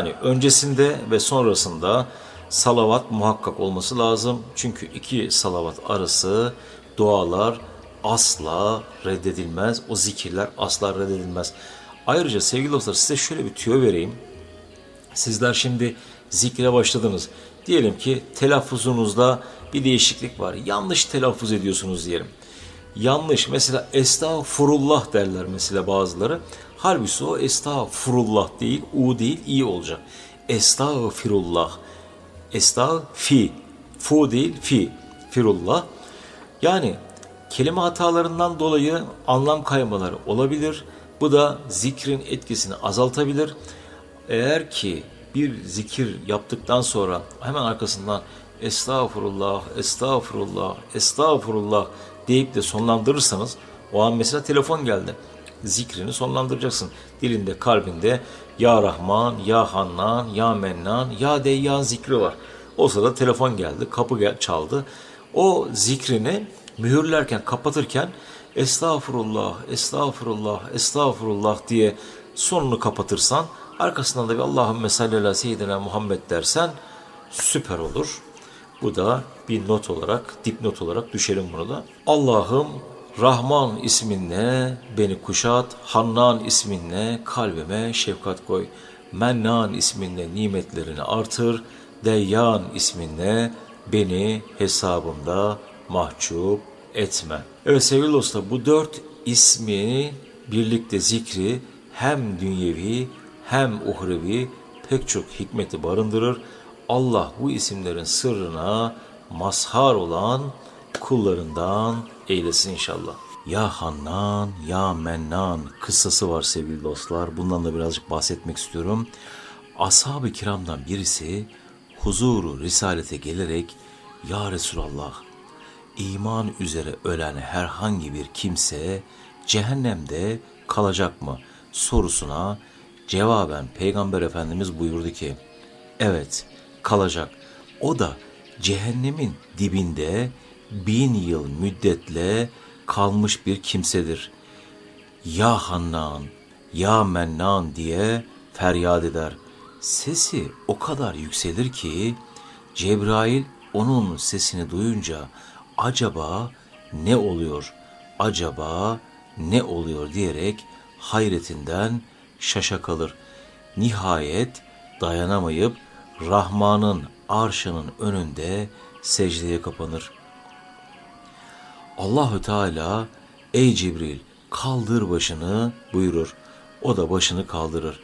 Yani öncesinde ve sonrasında salavat muhakkak olması lazım. Çünkü iki salavat arası dualar asla reddedilmez. O zikirler asla reddedilmez. Ayrıca sevgili dostlar size şöyle bir tüyo vereyim. Sizler şimdi zikre başladınız. Diyelim ki telaffuzunuzda bir değişiklik var. Yanlış telaffuz ediyorsunuz diyelim. Yanlış mesela estağfurullah derler mesela bazıları. Halbuki o estağfurullah değil, u değil, i olacak. Estağfirullah. Estağfi. Fu değil, fi. Firullah. Yani kelime hatalarından dolayı anlam kaymaları olabilir. Bu da zikrin etkisini azaltabilir. Eğer ki bir zikir yaptıktan sonra hemen arkasından estağfurullah, estağfurullah, estağfurullah deyip de sonlandırırsanız o an mesela telefon geldi. Zikrini sonlandıracaksın. Dilinde, kalbinde Ya Rahman, Ya Hannan, Ya Mennan, Ya Deyyan zikri var. O sırada telefon geldi, kapı gel, çaldı. O zikrini mühürlerken, kapatırken estağfurullah, estağfurullah, estağfurullah diye sonunu kapatırsan arkasından da bir Allahümme salli ala seyyidina Muhammed dersen süper olur. Bu da bir not olarak, dipnot olarak düşelim bunu da. Allah'ım Rahman isminle beni kuşat, Hannan isminle kalbime şefkat koy. Mennan isminle nimetlerini artır, Deyyan isminle beni hesabımda mahcup etme. Evet sevgili dostlar bu dört ismi birlikte zikri hem dünyevi hem uhrevi pek çok hikmeti barındırır. Allah bu isimlerin sırrına mazhar olan kullarından eylesin inşallah. Ya Hannan, Ya Mennan kıssası var sevgili dostlar. Bundan da birazcık bahsetmek istiyorum. Ashab-ı kiramdan birisi huzuru risalete gelerek Ya Resulallah iman üzere ölen herhangi bir kimse cehennemde kalacak mı sorusuna cevaben Peygamber Efendimiz buyurdu ki evet kalacak. O da cehennemin dibinde bin yıl müddetle kalmış bir kimsedir. Ya Hannan, Ya Mennan diye feryat eder. Sesi o kadar yükselir ki Cebrail onun sesini duyunca acaba ne oluyor, acaba ne oluyor diyerek hayretinden şaşa kalır. Nihayet dayanamayıp Rahman'ın arşının önünde secdeye kapanır. Allahü Teala ey Cibril kaldır başını buyurur. O da başını kaldırır.